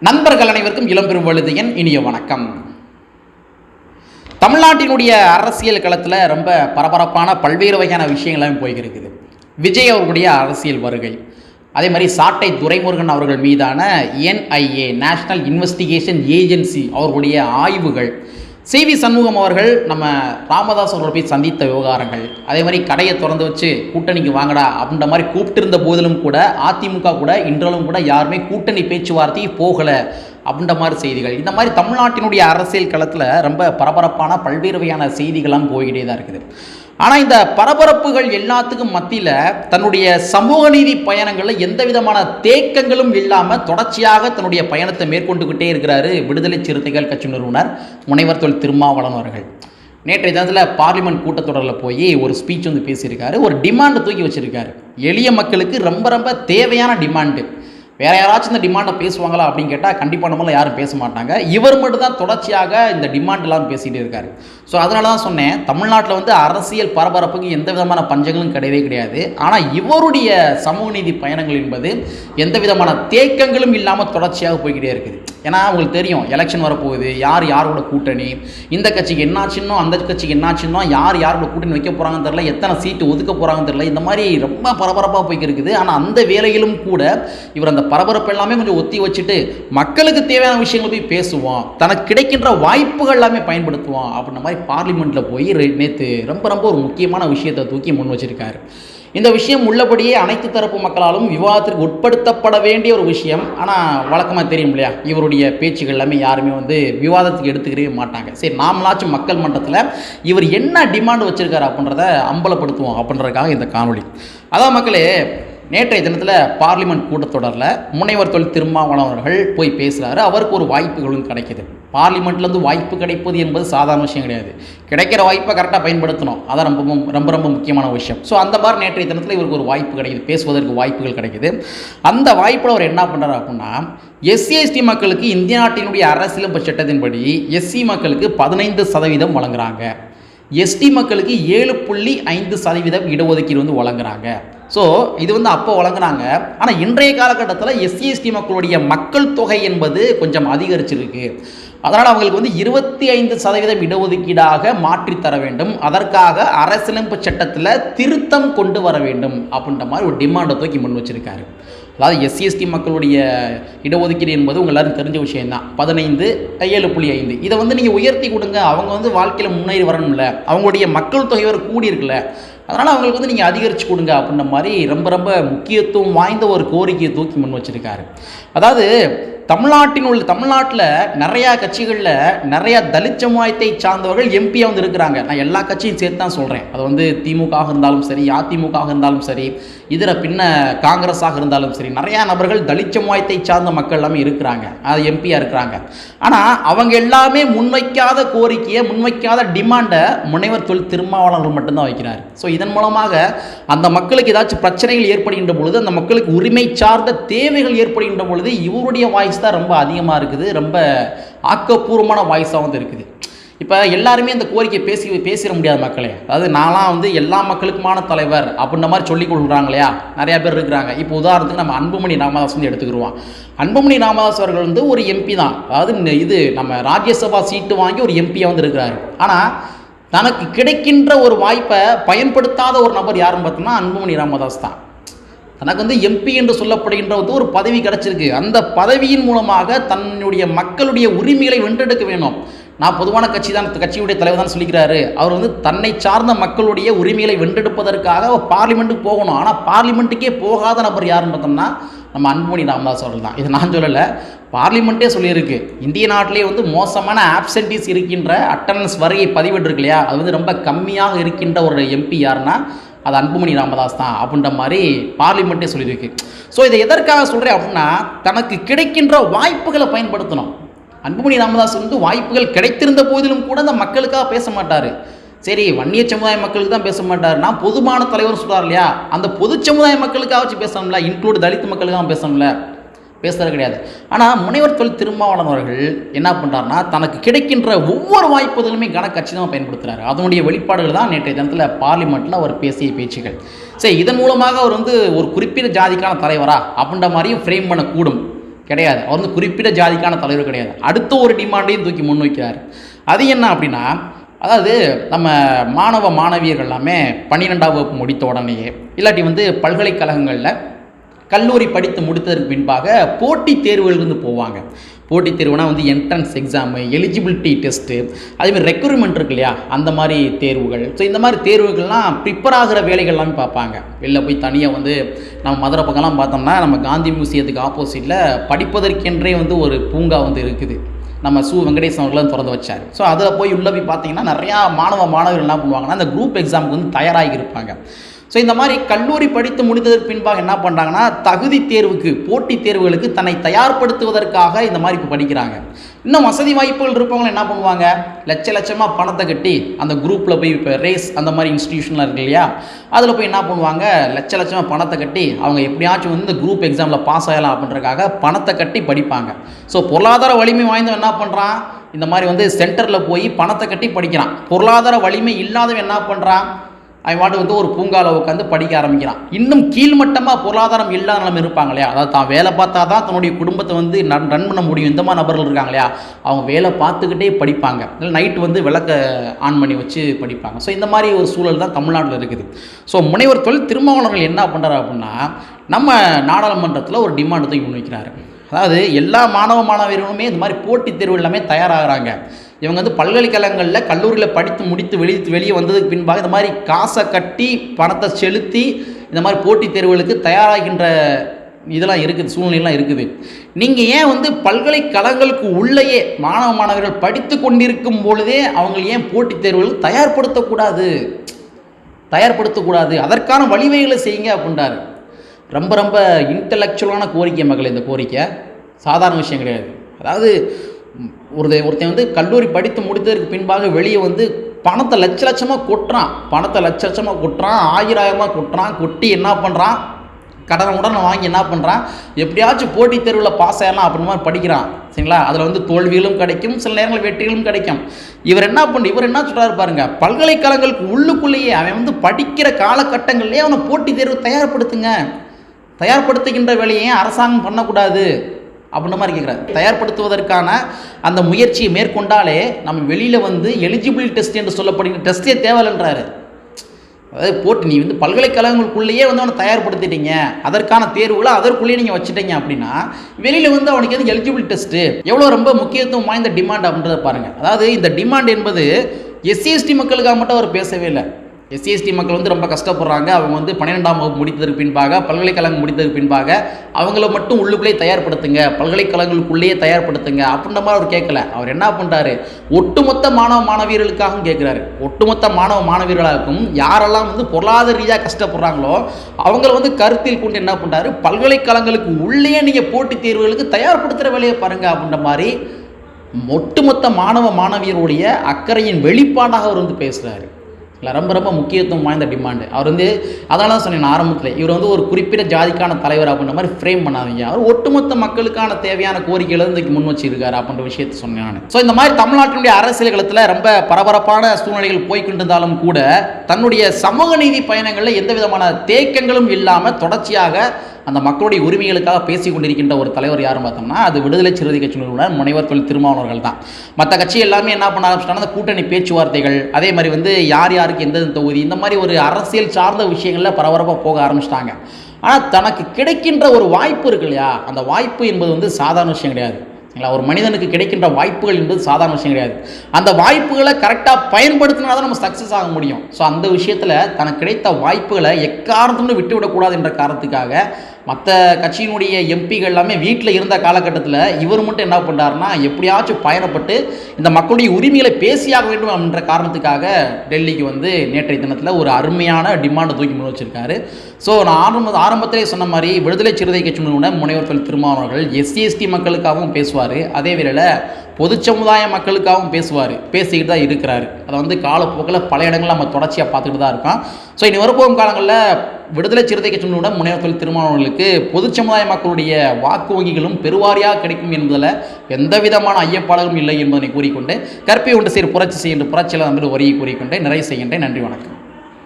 நண்பர்கள் அனைவருக்கும் இளம்பெரும் வழுதியன் இனிய வணக்கம். தமிழ்நாட்டினுடைய அரசியல் களத்தில் ரொம்ப பரபரப்பான பல்வேறு வகையான விஷயங்களாம் போய்கிருக்குது. விஜய் அவர்களுடைய அரசியல் வருகை. அதே மாதிரி சாட்டை துரைமுருகன் அவர்கள் மீதான என்ஐஏ நேஷனல் இன்வெஸ்டிகேஷன் ஏஜென்சி அவர்களுடைய ஆய்வுகள். சி வி சண்முகம் அவர்கள் நம்ம ராமதாஸ் அவர்களை போய் சந்தித்த விவகாரங்கள். அதே மாதிரி கடையை திறந்து வச்சு கூட்டணிக்கு வாங்கடா அப்படின்ற மாதிரி கூப்பிட்டிருந்த போதிலும் கூட அதிமுக கூட இன்றளவும் கூட யாருமே கூட்டணி பேச்சுவார்த்தை போகலை அப்படின்ற மாதிரி செய்திகள். இந்த மாதிரி தமிழ்நாட்டினுடைய அரசியல் களத்தில் ரொம்ப பரபரப்பான பல்வேறு வகையான செய்திகள்லாம் போய்கிட்டே தான் இருக்குது. ஆனால் இந்த பரபரப்புகள் எல்லாத்துக்கும் மத்தியில் தன்னுடைய சமூக நீதி பயணங்களில் எந்த விதமான தேக்கங்களும் இல்லாமல் தொடர்ச்சியாக தன்னுடைய பயணத்தை மேற்கொண்டுக்கிட்டே இருக்கிறாரு விடுதலை சிறுத்தைகள் கட்சி நிறுவனர் முனைவர் தொல் திருமாவளவன் அவர்கள். நேற்றைய தினத்தில் பார்லிமெண்ட் கூட்டத்தொடரில் போய் ஒரு ஸ்பீச் வந்து பேசியிருக்காரு. ஒரு டிமாண்டை தூக்கி வச்சுருக்காரு. எளிய மக்களுக்கு ரொம்ப ரொம்ப தேவையான டிமாண்டு வேற யாராச்சும் இந்த டிமாண்டை பேசுவாங்களா அப்படின்னு கேட்டால் கண்டிப்பாக நம்மளும் யாரும் பேச மாட்டாங்க. இவர் மட்டும் தான் தொடர்ச்சியாக இந்த டிமாண்ட்லாம் பேசிகிட்டு இருக்காரு. ஸோ அதனால தான் சொன்னேன் தமிழ்நாட்டில் வந்து அரசியல் பரபரப்புக்கு எந்த விதமான பஞ்சங்களும் கிடையவே கிடையாது. ஆனால் இவருடைய சமூக நீதி பயணங்கள் என்பது எந்த விதமான தேக்கங்களும் இல்லாமல் தொடர்ச்சியாக போய்கிட்டே இருக்குது. ஏன்னா உங்களுக்கு தெரியும் எலெக்ஷன் வரப்போகுது யார் யாரோட கூட்டணி இந்த கட்சிக்கு என்னாச்சுன்னோ அந்த கட்சிக்கு என்னாச்சுன்னோ யார் யாரோட கூட்டணி வைக்க போகிறாங்கன்னு தெரில எத்தனை சீட்டு ஒதுக்க போகிறாங்கன்னு தெரில இந்த மாதிரி ரொம்ப பரபரப்பாக போய்க்கு இருக்குது ஆனால் அந்த வேலையிலும் கூட இவர் அந்த பரபரப்பு எல்லாமே கொஞ்சம் ஒத்தி வச்சுட்டு மக்களுக்கு தேவையான விஷயங்களை போய் பேசுவோம் தனக்கு கிடைக்கின்ற வாய்ப்புகள் எல்லாமே பயன்படுத்துவான். அப்படின்ற மாதிரி பார்லிமெண்ட்டில் போய் நேற்று ரொம்ப ரொம்ப ஒரு முக்கியமான விஷயத்தை தூக்கி முன் வச்சிருக்காரு. இந்த விஷயம் உள்ளபடியே அனைத்து தரப்பு மக்களாலும் விவாதத்திற்கு உட்படுத்தப்பட வேண்டிய ஒரு விஷயம். ஆனால் வழக்கமாக தெரியும் இல்லையா? இவருடைய பேச்சுகள் எல்லாமே யாருமே வந்து விவாதத்துக்கு எடுத்துக்கவே மாட்டாங்க. சரி நாமளாச்சும் மக்கள் மன்றத்தில் இவர் என்ன டிமாண்ட் வச்சுருக்காரு அப்படின்றத அம்பலப்படுத்துவோம் அப்படின்றதுக்காக இந்த காணொலி அதான் மக்களே நேற்றைய தினத்தில் பார்லிமெண்ட் கூட்டத்தொடரில் முனைவர் தொழில் திருமாவளவன் அவர்கள் போய் பேசுகிறாரு அவருக்கு ஒரு வாய்ப்புகளும் கிடைக்கிது. பார்லிமெண்ட்லேருந்து வாய்ப்பு கிடைப்பது என்பது சாதாரண விஷயம் கிடையாது. கிடைக்கிற வாய்ப்பை கரெக்டாக பயன்படுத்தணும். அதான் ரொம்ப ரொம்ப- ரொம்ப ரொம்ப முக்கியமான விஷயம். ஸோ அந்த மாதிரி நேற்றைய தினத்தில் இவருக்கு ஒரு வாய்ப்பு கிடைக்குது. பேசுவதற்கு வாய்ப்புகள் கிடைக்குது. அந்த வாய்ப்பில் அவர் என்ன பண்ணுறாரு அப்படின்னா எஸ்சி எஸ்டி மக்களுக்கு இந்திய நாட்டினுடைய அரசியலமைப்பு சட்டத்தின்படி எஸ்சி மக்களுக்கு பதினைந்து சதவீதம் வழங்குறாங்க. எஸ்டி மக்களுக்கு ஏழு புள்ளி ஐந்து சதவீதம் இடஒதுக்கீடு வந்து வழங்குறாங்க. ஸோ இது வந்து அப்போ வழங்குனாங்க. ஆனால் இன்றைய காலகட்டத்தில் எஸ்சிஎஸ்டி மக்களுடைய மக்கள் தொகை என்பது கொஞ்சம் அதிகரிச்சிருக்கு. அதனால் அவங்களுக்கு வந்து இருபத்தி ஐந்து சதவீதம் இடஒதுக்கீடாக மாற்றித்தர வேண்டும். அதற்காக அரசியலமைப்பு சட்டத்தில் திருத்தம் கொண்டு வர வேண்டும் அப்படின்ற மாதிரி ஒரு டிமாண்டை தூக்கி முன் வச்சுருக்காரு. அதாவது எஸ்சிஎஸ்டி மக்களுடைய இடஒதுக்கீடு என்பது உங்கள் எல்லாரும் தெரிஞ்ச விஷயம்தான். பதினைந்து ஏழு புள்ளி ஐந்து. இதை வந்து நீங்கள் உயர்த்தி கொடுங்க. அவங்க வந்து வாழ்க்கையில் முன்னேறி வரணும்ல. அவங்களுடைய மக்கள் தொகை ஒரு கூடி இருக்குல்ல அதனால் அவங்களுக்கு வந்து நீங்கள் அதிகரித்து கொடுங்க அப்படின்ற மாதிரி ரொம்ப ரொம்ப முக்கியத்துவம் வாய்ந்த ஒரு கோரிக்கையை தூக்கி முன் வச்சிருக்காரு. அதாவது தமிழ்நாட்டின் உள்ள தமிழ்நாட்டில் நிறையா கட்சிகளில் நிறையா தலித் சமுதாயத்தை சார்ந்தவர்கள் எம்பியாக வந்து இருக்கிறாங்க. நான் எல்லா கட்சியும் சேர்த்து தான் சொல்கிறேன் அது வந்து திமுக இருந்தாலும் சரி அதிமுக இருந்தாலும் சரி இதர பின்ன காங்கிரஸாக இருந்தாலும் சரி நிறையா நபர்கள் தலித் சமுதாயத்தை சார்ந்த மக்கள் எல்லாமே இருக்கிறாங்க. அது எம்பியாக இருக்கிறாங்க. ஆனால் அவங்க எல்லாமே முன்வைக்காத கோரிக்கையை முன்வைக்காத டிமாண்டை முனைவர் தொழில் திருமாவளவர்கள் மட்டும்தான் வைக்கிறார். ஸோ இதன் மூலமாக அந்த மக்களுக்கு ஏதாச்சும் பிரச்சனைகள் ஏற்படுகின்ற பொழுது அந்த மக்களுக்கு உரிமை சார்ந்த தேவைகள் ஏற்படுகின்ற பொழுது இவருடைய வாய்ஸ் தான் ரொம்ப அதிகமாக இருக்குது. ரொம்ப ஆக்கப்பூர்வமான வாய்ஸாக வந்து இருக்குது. இப்போ எல்லாருமே இந்த கோரிக்கை பேசி பேசிட முடியாது மக்களே. அதாவது நான்லாம் வந்து எல்லா மக்களுக்குமான தலைவர் அப்படின்ற மாதிரி சொல்லிக் கொள்கிறாங்க இல்லையா நிறையா பேர் இருக்கிறாங்க. இப்போ உதாரணத்துக்கு நம்ம அன்புமணி ராமதாஸ் வந்து எடுத்துக்கிடுவோம். அன்புமணி ராமதாஸ் அவர்கள் வந்து ஒரு எம்பி தான். அதாவது இது நம்ம ராஜ்யசபா சீட்டு வாங்கி ஒரு எம்பியாக வந்து இருக்கிறாரு. ஆனால் தனக்கு கிடைக்கின்ற ஒரு வாய்ப்பை பயன்படுத்தாத ஒரு நபர் யாருன்னு பார்த்தோம்னா அன்புமணி ராமதாஸ் தான். தனக்கு வந்து எம்பி என்று சொல்லப்படுகின்ற வந்து ஒரு பதவி கிடச்சிருக்கு. அந்த பதவியின் மூலமாக தன்னுடைய மக்களுடைய உரிமைகளை வென்றெடுக்க வேணும் நான் பொதுவான கட்சி தான் கட்சியுடைய தலைவர் தான் சொல்லிக்கிறாரு. அவர் வந்து தன்னை சார்ந்த மக்களுடைய உரிமைகளை வென்றெடுப்பதற்காக பார்லிமெண்ட்டுக்கு போகணும். ஆனால் பார்லிமெண்ட்டுக்கே போகாத நபர் யாருன்னு பார்த்தோம்னா நம்ம அன்புமணி ராமதாஸ் அவர்கள் தான். இது நான் சொல்லலை. பார்லிமெண்ட்டே சொல்லியிருக்கு. இந்திய நாட்டிலே வந்து மோசமான ஆப்சன்டீஸ் இருக்கின்ற அட்டண்டன்ஸ் வரையை பதிவிட்டிருக்கு இல்லையா? அது வந்து ரொம்ப கம்மியாக இருக்கின்ற ஒரு எம்பி யாருன்னா அது அன்புமணி ராமதாஸ் தான் அப்படின்ற மாதிரி பார்லிமெண்ட்டே சொல்லியிருக்கு. ஸோ இதை எதற்காக சொல்கிறேன் அப்படின்னா தனக்கு கிடைக்கின்ற வாய்ப்புகளை பயன்படுத்தணும். அன்புமணி ராமதாஸ் வந்து வாய்ப்புகள் கிடைத்திருந்த போதிலும் கூட அந்த மக்களுக்காக பேச மாட்டார். சரி வன்னிய சமுதாய மக்களுக்கு தான் பேச மாட்டார். நான் பொதுமான தலைவர் சொல்கிறார் இல்லையா? அந்த பொது சமுதாய மக்களுக்காக வச்சு பேசணும்ல இன்க்ளூட் தலித் மக்களுக்காக பேசணும்ல. பேசுறது கிடையாது. ஆனால் முனைவர் தொழில் திருமாவளவன் அவர்கள் என்ன பண்ணுறாருனா தனக்கு கிடைக்கின்ற ஒவ்வொரு வாய்ப்புகளுமே கனக்கட்சி தான் பயன்படுத்துகிறாரு அதனுடைய வெளிப்பாடுகள் தான் நேற்றைய தினத்தில் பார்லிமெண்ட்டில் அவர் பேசிய பேச்சுகள் சரி இதன் மூலமாக அவர் வந்து ஒரு குறிப்பிட்ட ஜாதிக்கான தலைவரா? அப்படின்ற மாதிரியும் ஃப்ரேம் பண்ணக்கூடும். கிடையாது. அவர் வந்து குறிப்பிட்ட ஜாதிக்கான தலைவர் கிடையாது. அடுத்த ஒரு டிமாண்டையும் தூக்கி முன்வைக்கிறார் அது என்ன அப்படின்னா அதாவது நம்ம மாணவ மாணவியர்கள் எல்லாமே பன்னிரெண்டாம் வகுப்பு முடித்த உடனேயே இல்லாட்டி வந்து பல்கலைக்கழகங்களில் கல்லூரி படித்து முடித்ததற்கு பின்பாக போட்டித் தேர்வுகளிலிருந்து போவாங்க. போட்டித் தேர்வுனா வந்து என்ட்ரன்ஸ் எக்ஸாமு எலிஜிபிலிட்டி டெஸ்ட்டு அதேமாதிரி ரெக்ரூட்மெண்ட் இருக்கு இல்லையா? அந்த மாதிரி தேர்வுகள். ஸோ இந்த மாதிரி தேர்வுகள்லாம் ப்ரிப்பேர் ஆகிற வேலைகள் எல்லாமே பார்ப்பாங்க. வெளில போய் தனியாக வந்து நம்ம மதுரை பக்கம்லாம் பார்த்தோம்னா நம்ம காந்தி மியூசியத்துக்கு ஆப்போசிட்டில் படிப்பதற்கென்றே வந்து ஒரு பூங்கா வந்து இருக்குது. நம்ம சு வெங்கடேசன் அவர்களும் திறந்து வச்சார். ஸோ அதில் போய் உள்ளே போய் பார்த்தீங்கன்னா நிறையா மாணவ மாணவர்கள் என்ன பண்ணுவாங்கன்னா அந்த குரூப் எக்ஸாமுக்கு வந்து தயாராகி இருப்பாங்க. ஸோ இந்த மாதிரி கல்லூரி படித்து முடித்ததற்கு பின்பாக என்ன பண்ணுறாங்கன்னா தகுதி தேர்வுக்கு போட்டித் தேர்வுகளுக்கு தன்னை தயார்படுத்துவதற்காக இந்த மாதிரி இப்போ படிக்கிறாங்க. இன்னும் வசதி வாய்ப்புகள் இருப்பவங்க என்ன பண்ணுவாங்க? லட்ச லட்சமாக பணத்தை கட்டி அந்த குரூப்பில் போய் இப்போ ரேஸ் அந்த மாதிரி இன்ஸ்டிடியூஷன்லாம் இருக்கு இல்லையா? அதில் போய் என்ன பண்ணுவாங்க? லட்ச லட்சமாக பணத்தை கட்டி அவங்க எப்படியாச்சும் வந்து இந்த குரூப் எக்ஸாமில் பாஸ் ஆகலாம் அப்படின்றக்காக பணத்தை கட்டி படிப்பாங்க. ஸோ பொருளாதார வலிமை வாய்ந்தவன் என்ன பண்ணுறான் இந்த மாதிரி வந்து சென்டரில் போய் பணத்தை கட்டி படிக்கிறான். பொருளாதார வலிமை இல்லாதவன் என்ன பண்ணுறான் அவன் வாட்டு வந்து ஒரு பூங்காவில் உட்காந்து படிக்க ஆரம்பிக்கிறான். இன்னும் கீழ்மட்டமாக பொருளாதாரம் இல்லாத நிலைமை இருப்பாங்க இல்லையா? அதாவது தான் வேலை பார்த்தா தான் தன்னுடைய குடும்பத்தை வந்து ரன் ரன் பண்ண முடியும். இந்த மாதிரி நபர்கள் இருக்காங்க இல்லையா? அவங்க வேலை பார்த்துக்கிட்டே படிப்பாங்க. இல்லை நைட்டு வந்து விளக்க ஆன் பண்ணி வச்சு படிப்பாங்க. ஸோ இந்த மாதிரி ஒரு சூழல் தான் தமிழ்நாட்டில் இருக்குது. ஸோ முனைவர் தொழில் திருமாவளவர்கள் என்ன பண்ணுறாரு அப்படின்னா நம்ம நாடாளுமன்றத்தில் ஒரு டிமாண்ட் தூக்கி முன்வைக்கிறாரு அதாவது எல்லா மாணவ மாணவியர்களுமே இந்த மாதிரி போட்டித் தேர்வு எல்லாமே தயாராகிறாங்க. இவங்க வந்து பல்கலைக்கழகங்களில் கல்லூரியில் படித்து முடித்து வெளியே வெளியே வந்ததுக்கு பின்பாக இந்த மாதிரி காசை கட்டி பணத்தை செலுத்தி இந்த மாதிரி போட்டித் தேர்வுகளுக்கு தயாராகின்ற இதெல்லாம் இருக்குது சூழ்நிலைலாம் இருக்குது. நீங்கள் ஏன் வந்து பல்கலைக்கழகங்களுக்கு உள்ளேயே மாணவ மாணவர்கள் படித்து கொண்டிருக்கும் பொழுதே அவங்களை ஏன் போட்டித் தேர்வுகள் தயார்படுத்தக்கூடாது? தயார்படுத்தக்கூடாது. அதற்கான வழிவகைகளை செய்யுங்க அப்படின்றாரு. ரொம்ப ரொம்ப இன்டலெக்சுவலான கோரிக்கை மகள் இந்த கோரிக்கை. சாதாரண விஷயம் கிடையாது. அதாவது ஒரு ஒருத்தன் வந்து கல்லூரி படித்து முடித்ததற்கு பின்பாக வெளியே வந்து பணத்தை லட்ச லட்சமாக கொட்டுறான். பணத்தை லட்ச லட்சமாக கொட்டுறான். ஆயிரம் ஆயிரமாக கொட்டுறான். கொட்டி என்ன பண்ணுறான் கடனை உடனே வாங்கி என்ன பண்ணுறான் எப்படியாச்சும் போட்டித் தேர்வில் பாஸ் ஆகலாம் அப்படின்னு மாதிரி படிக்கிறான். சரிங்களா? அதில் வந்து தோல்விகளும் கிடைக்கும் சில நேரங்களில் வெற்றிகளும் கிடைக்கும். இவர் என்ன பண்ணு இவர் என்ன சொல்கிறாரு பாருங்க. பல்கலைக்கழகங்களுக்கு உள்ளுக்குள்ளேயே அவன் வந்து படிக்கிற காலகட்டங்கள்லேயே அவனை போட்டித் தேர்வு தயார்படுத்துங்க. தயார்படுத்துகின்ற வேலையை ஏன் அரசாங்கம் பண்ணக்கூடாது. அப்படின்ற மாதிரி கேட்குறாரு தயார்படுத்துவதற்கான அந்த முயற்சியை மேற்கொண்டாலே நம்ம வெளியில் வந்து எலிஜிபிள் டெஸ்ட் என்று சொல்லப்படுகிற டெஸ்ட்டே தேவையில்லைன்றாரு. அதாவது போட்டு நீ வந்து பல்கலைக்கழகங்களுக்குள்ளேயே வந்து அவனை தயார்படுத்திட்டீங்க. அதற்கான தேர்வுகளை அதற்குள்ளேயே நீங்கள் வச்சுட்டீங்க அப்படின்னா வெளியில் வந்து அவனுக்கு எது எலிஜிபிள் டெஸ்ட்டு எவ்வளோ ரொம்ப முக்கியத்துவம் வாய்ந்த டிமாண்ட் அப்படின்றத பாருங்கள் அதாவது இந்த டிமாண்ட் என்பது எஸ்சிஎஸ்டி மக்களுக்காக மட்டும் அவர் பேசவே இல்லை. எஸ்சிஎஸ்டி மக்கள் வந்து ரொம்ப கஷ்டப்படுறாங்க. அவங்க வந்து பன்னிரெண்டாம் வகுப்பு முடித்ததற்கு பின்பாக பல்கலைக்கழகம் முடித்ததற்கு பின்பாக அவங்கள மட்டும் உள்ளுக்குள்ளே தயார்படுத்துங்க. பல்கலைக்கழகங்களுக்குள்ளேயே தயார்படுத்துங்க அப்படின்ற மாதிரி அவர் கேட்கல. அவர் என்ன பண்ணுறாரு ஒட்டுமொத்த மாணவ மாணவியர்களுக்காகவும் கேட்குறாரு. ஒட்டுமொத்த மாணவ மாணவியர்களாகவும் யாரெல்லாம் வந்து பொருளாதார ரீதியாக கஷ்டப்படுறாங்களோ அவங்கள வந்து கருத்தில் கொண்டு என்ன பண்ணுறாரு பல்கலைக்கழகங்களுக்கு உள்ளேயே நீங்கள் போட்டித் தேர்வுகளுக்கு தயார்படுத்துகிற வேலையை பாருங்கள் அப்படின்ற மாதிரி ஒட்டுமொத்த மாணவ மாணவியருடைய அக்கறையின் வெளிப்பாடாக அவர் வந்து பேசுகிறாரு இல்லை ரொம்ப ரொம்ப முக்கியத்துவம் வாய்ந்த டிமாண்டு அவர் வந்து அதனால தான் சொன்னேன் ஆரம்பத்தில். இவர் வந்து ஒரு குறிப்பிட்ட ஜாதிக்கான தலைவர் அப்படின்ற மாதிரி ஃப்ரேம் பண்ணாதீங்க. அவர் ஒட்டுமொத்த மக்களுக்கான தேவையான கோரிக்கைகளை வந்து முன் வச்சிருக்காரு அப்படின்ற விஷயத்தை சொன்னேன் நான். ஸோ இந்த மாதிரி தமிழ்நாட்டினுடைய அரசியல் களத்தில் ரொம்ப பரபரப்பான சூழ்நிலைகள் போய்கொண்டிருந்தாலும் கூட தன்னுடைய சமூக நீதி பயணங்களில் எந்த விதமான தேக்கங்களும் இல்லாமல் தொடர்ச்சியாக அந்த மக்களுடைய உரிமைகளுக்காக பேசி கொண்டிருக்கின்ற ஒரு தலைவர் யாரும் பார்த்தோம்னா அது விடுதலை சிறுத்தை கட்சி நிறுவனர் முனைவர் தொழில் திருமாவளவர்கள் தான். மற்ற கட்சி எல்லாமே என்ன பண்ண ஆரம்பிச்சிட்டாங்க அந்த கூட்டணி பேச்சுவார்த்தைகள் அதே மாதிரி வந்து யார் யாருக்கு எந்த தொகுதி இந்த மாதிரி ஒரு அரசியல் சார்ந்த விஷயங்களில் பரபரப்பாக போக ஆரம்பிச்சிட்டாங்க. ஆனால் தனக்கு கிடைக்கின்ற ஒரு வாய்ப்பு இருக்கு இல்லையா? அந்த வாய்ப்பு என்பது வந்து சாதாரண விஷயம் கிடையாது. சரிங்களா ஒரு மனிதனுக்கு கிடைக்கின்ற வாய்ப்புகள் என்பது சாதாரண விஷயம் கிடையாது. அந்த வாய்ப்புகளை கரெக்டாக பயன்படுத்தினா தான் நம்ம சக்ஸஸ் ஆக முடியும். ஸோ அந்த விஷயத்தில் தனக்கு கிடைத்த வாய்ப்புகளை எக்காரணத்துன்னு விட்டுவிடக்கூடாது என்ற காரணத்துக்காக மற்ற கட்சியினுடைய எம்பிகள் எல்லாமே வீட்டில் இருந்த காலகட்டத்தில் இவர் மட்டும் என்ன பண்ணுறாருன்னா எப்படியாச்சும் பயணப்பட்டு இந்த மக்களுடைய உரிமைகளை பேசியாக வேண்டும் என்ற காரணத்துக்காக டெல்லிக்கு வந்து நேற்றைய தினத்தில் ஒரு அருமையான டிமாண்டை தூக்கி முன் வச்சிருக்காரு. ஸோ நான் ஆரம்ப ஆரம்பத்திலே சொன்ன மாதிரி விடுதலை சிறுதை கட்சி முனைவர் தொழில் திருமாவர்கள் எஸ்சி எஸ்டி மக்களுக்காகவும் பேசுவார். அதே வேளையில் பொது சமுதாய மக்களுக்காகவும் பேசுவார். பேசிக்கிட்டு தான் இருக்கிறாரு. அதை வந்து காலப்போக்கில் பல இடங்களில் நம்ம தொடர்ச்சியாக பார்த்துக்கிட்டு தான் இருக்கோம். ஸோ இனி வரப்போகும் காலங்களில் விடுதலை சிறுத்தை கட்சியினுடன் முனைவர் தொழில் திருமாவளவர்களுக்கு பொது சமுதாய மக்களுடைய வாக்கு வங்கிகளும் பெருவாரியாக கிடைக்கும் என்பதில் எந்த விதமான ஐயப்பாடலும் இல்லை என்பதனை கூறிக்கொண்டு கற்பை ஒன்று சீர் புரட்சி செய்கின்ற புரட்சியில் வந்து வரியை கூறிக்கொண்டு நிறைவு செய்கின்றேன். நன்றி வணக்கம்.